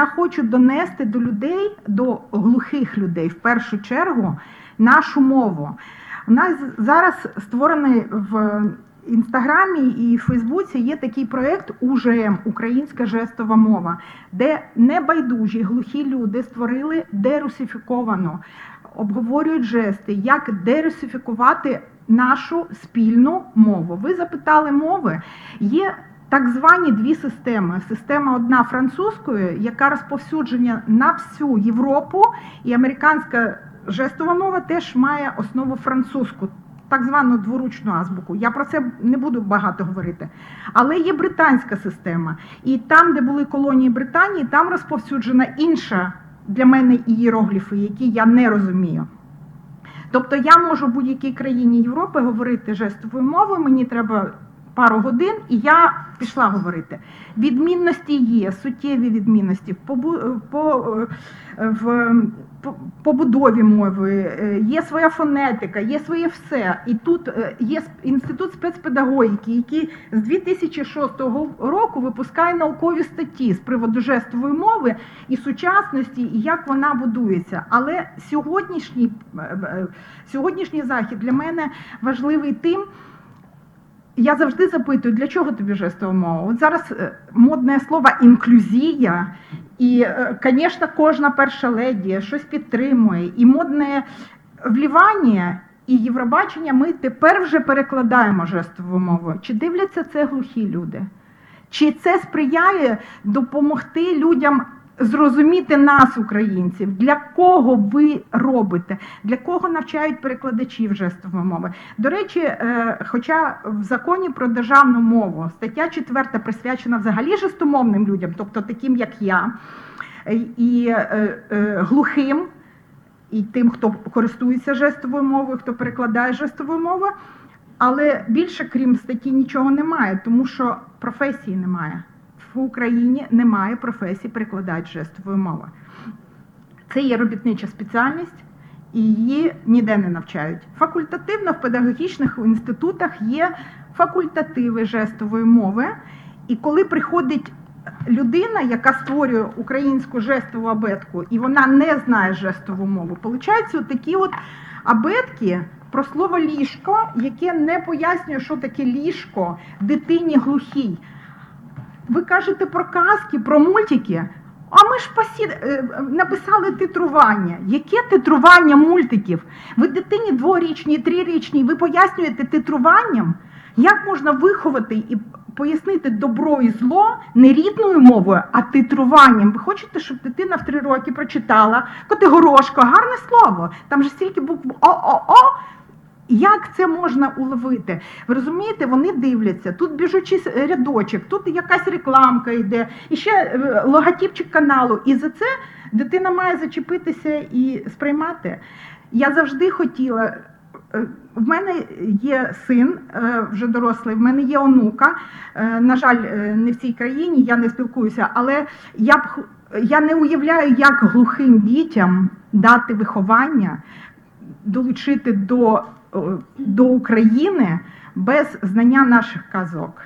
я хочу донести до людей, до глухих людей в першу чергу, нашу мову. У нас зараз створений в інстаграмі і Фейсбуці є такий проєкт УЖМ Українська жестова мова, де небайдужі глухі люди створили дерусифіковану, обговорюють жести, як дерусифікувати нашу спільну мову. Ви запитали мови. Є так звані дві системи. Система одна французькою, яка розповсюджена на всю Європу, і американська жестова мова теж має основу французьку, так звану дворучну азбуку. Я про це не буду багато говорити. Але є британська система. І там, де були колонії Британії, там розповсюджена інша для мене ієрогліфи, які я не розумію. Тобто я можу в будь-якій країні Європи говорити жестовою мовою, мені треба пару годин, і я пішла говорити. Відмінності є, суттєві відмінності в побу- по, е, в по- побудові мови, е, є своя фонетика, є своє все. І тут е, є інститут спецпедагогіки, який з 2006 року випускає наукові статті з приводу жестової мови і сучасності, і як вона будується. Але сьогоднішній, е, е, сьогоднішній захід для мене важливий тим. Я завжди запитую, для чого тобі жестова мова? От зараз е, модне слово інклюзія, і, звісно, кожна перша леді щось підтримує. І модне влівання і Євробачення ми тепер вже перекладаємо жестову мову. Чи дивляться це глухі люди? Чи це сприяє допомогти людям зрозуміти нас, українців? Для кого ви робите? Для кого навчають перекладачів жестової мови? До речі, е, хоча в законі про державну мову стаття 4 присвячена взагалі жестомовним людям, тобто таким, як я, е, і е, глухим, і тим, хто користується жестовою мовою, хто перекладає жестовою мовою. Але більше, крім статті, нічого немає, тому що професії немає. В Україні немає професії перекладач жестової мови. Це є робітнича спеціальність, і її ніде не навчають. Факультативно в педагогічних інститутах є факультативи жестової мови. І коли приходить людина, яка створює українську жестову абетку, і вона не знає жестову мову, получаються такі от абетки про слово ліжко, яке не пояснює, що таке ліжко дитині глухій. Ви кажете про казки, про мультики. А ми ж посід... е, написали титрування. Яке титрування мультиків? Ви дитині дворічній, трирічній, ви пояснюєте титруванням, як можна виховати і пояснити добро і зло не рідною мовою, а титруванням. Ви хочете, щоб дитина в три роки прочитала Котигорошко, гарне слово. Там же стільки букв О-О-О. Як це можна уловити? Ви розумієте, вони дивляться, тут біжучий рядочок, тут якась рекламка йде, і ще е, логотипчик каналу. І за це дитина має зачепитися і сприймати. Я завжди хотіла. е, В мене є син е, вже дорослий, в мене є онука. На жаль, не в цій країні, я не спілкуюся, але я б я не уявляю, як глухим дітям дати виховання, долучити до, до України без знання наших казок.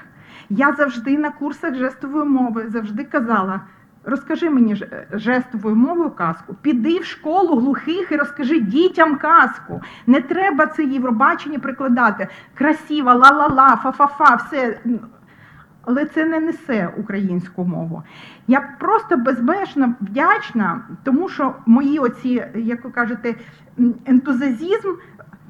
Я завжди на курсах жестової мови завжди казала. Розкажи мені е, жестовою мовою казку. Піди в школу глухих і розкажи дітям казку. Не треба це Євробачення прикладати. Красиво, ла-ла-ла, фа-фа-фа, все. Але це не несе українську мову. Я просто безмежно вдячна, тому що мої оці, як ви кажете, ентузіазм.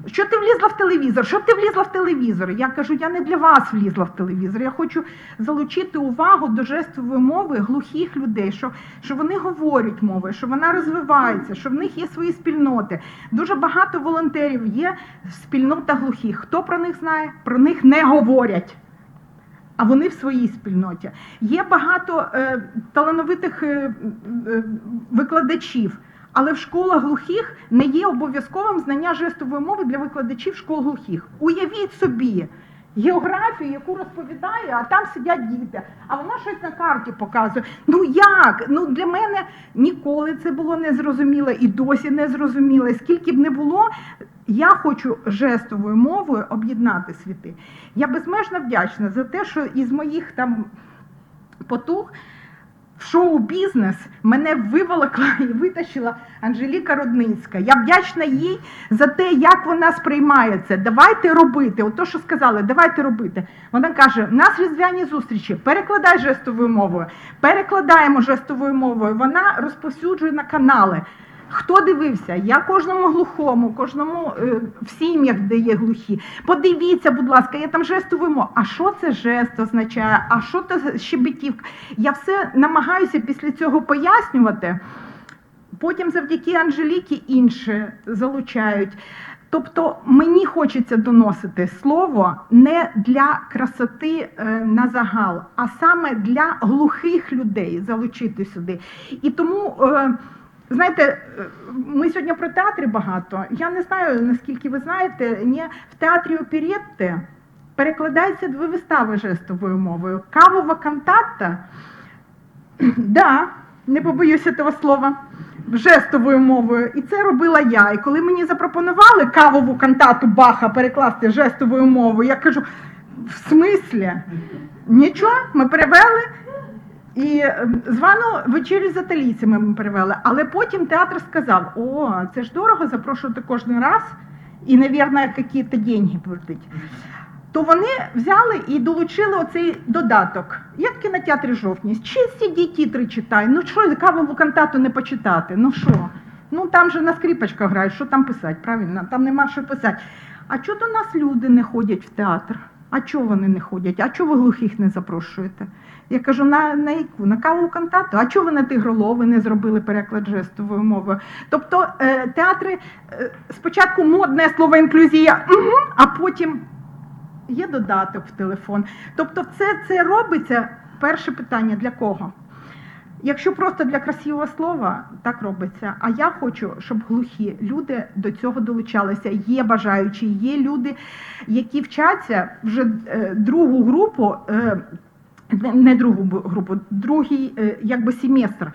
Що ти влізла в телевізор? Що ти влізла в телевізор? Я кажу, я не для вас влізла в телевізор. Я хочу залучити увагу до жестової мови глухих людей, що, що вони говорять мовою, що вона розвивається, що в них є свої спільноти. Дуже багато волонтерів є спільнота глухих. Хто про них знає? Про них не говорять а вони в своїй спільноті. Є багато е, талановитих е, е, викладачів, але в школах глухих не є обов'язковим знання жестової мови для викладачів школ глухих. Уявіть собі географію, яку розповідає, а там сидять діти, а вона щось на карті показує. Ну як? Ну для мене ніколи це було незрозуміло і досі не зрозуміло. Скільки б не було, я хочу жестовою мовою об'єднати світи. Я безмежно вдячна за те, що із моїх там потуг шоу-бізнес мене виволокла і витащила Анжеліка Рудницька. Я вдячна їй за те, як вона сприймає це. Давайте робити. От то, що сказали, давайте робити. Вона каже: у нас різдвяні зустрічі, перекладай жестовою мовою, перекладаємо жестовою мовою. Вона розповсюджує на канали. Хто дивився? Я кожному глухому, кожному е, в сім'ях, де є глухі. Подивіться, будь ласка, я там жестовою мовою. А що це жест означає? А що це щебетівка? Я все намагаюся після цього пояснювати. Потім завдяки Анжеліки інші залучають. Тобто мені хочеться доносити слово не для красоти е, на загал, а саме для глухих людей залучити сюди. І тому, е, знаєте, е, ми сьогодні про театри багато. Я не знаю, наскільки ви знаєте, ні, в театрі оперетти перекладаються дві вистави жестовою мовою. Кавова кантата Да, не побоюся того слова. Жестовою мовою. І це робила я. І коли мені запропонували кавову кантату Баха перекласти жестовою мовою, я кажу: в смислі? Нічого, ми перевели. І е, звану вечерю з італійцями ми перевели. Але потім театр сказав: о, це ж дорого запрошувати кожен раз, і, навірно, якісь деньги платить то вони взяли і долучили оцей додаток. Як кінотеатрі. Чи ді тітри читай? Ну що, кавову кантату не почитати? Ну що? Ну там же на скрипочках грають, що там писати, правильно? Там нема що писати. А чого до нас люди не ходять в театр? А чого вони не ходять? А чого ви глухих не запрошуєте? Я кажу, на, на яку? На каву кантату? А чого ви на тигролови не зробили переклад жестовою мовою? Тобто е, театри е, спочатку модне слово інклюзія, а потім є додаток в телефон. Тобто, це, це робиться. Перше питання для кого? Якщо просто для красивого слова, так робиться. А я хочу, щоб глухі люди до цього долучалися. Є бажаючі, є люди, які вчаться вже е, другу групу. е, не- другу групу, другий е, якби семестр.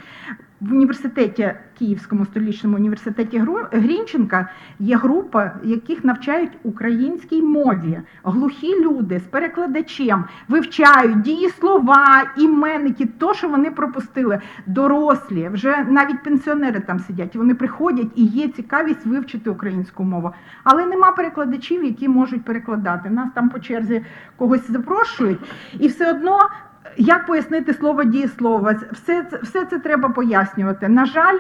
В університеті Київському столічному університеті Грінченка є група, яких навчають українській мові. Глухі люди з перекладачем вивчають дієслова, іменники, то, що вони пропустили. Дорослі, вже навіть пенсіонери там сидять. Вони приходять і є цікавість вивчити українську мову. Але нема перекладачів, які можуть перекладати. Нас там по черзі когось запрошують, і все одно. Як пояснити слово дієслово? Все, все це треба пояснювати. На жаль,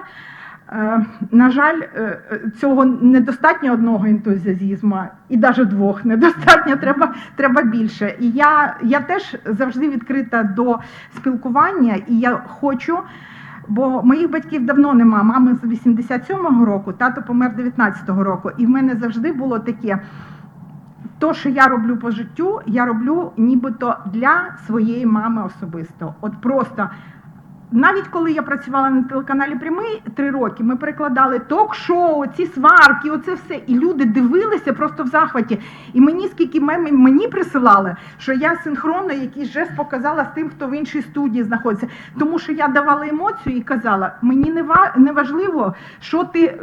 е, на жаль, е, цього недостатньо одного ентузіазму, і навіть двох недостатньо, треба, треба більше. І я, я теж завжди відкрита до спілкування, і я хочу. Бо моїх батьків давно нема. Мами з 87-го року, тато помер 19-го року. І в мене завжди було таке. То, що я роблю по життю, я роблю нібито для своєї мами особисто. От просто навіть коли я працювала на телеканалі Прямий три роки, ми перекладали ток-шоу, ці сварки, оце все. І люди дивилися просто в захваті. І мені скільки мемів мені присилали, що я синхронно якийсь жест показала з тим, хто в іншій студії знаходиться. Тому що я давала емоцію і казала: мені не ва- не важливо, що ти е,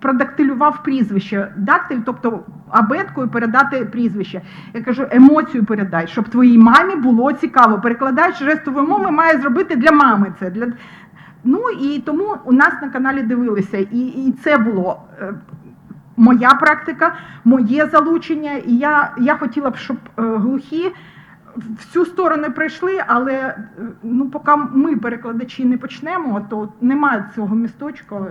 продактилював прізвище. Дактиль, тобто абеткою передати прізвище. Я кажу, емоцію передай, щоб твоїй мамі було цікаво. Перекладач жестової мови має зробити для мами це. Для... Ну і тому у нас на каналі дивилися, і, і це було. е, Моя практика, моє залучення, і я, я хотіла б, щоб е, глухі всю сторону прийшли, але е, ну, поки ми, перекладачі, не почнемо, то немає цього місточка.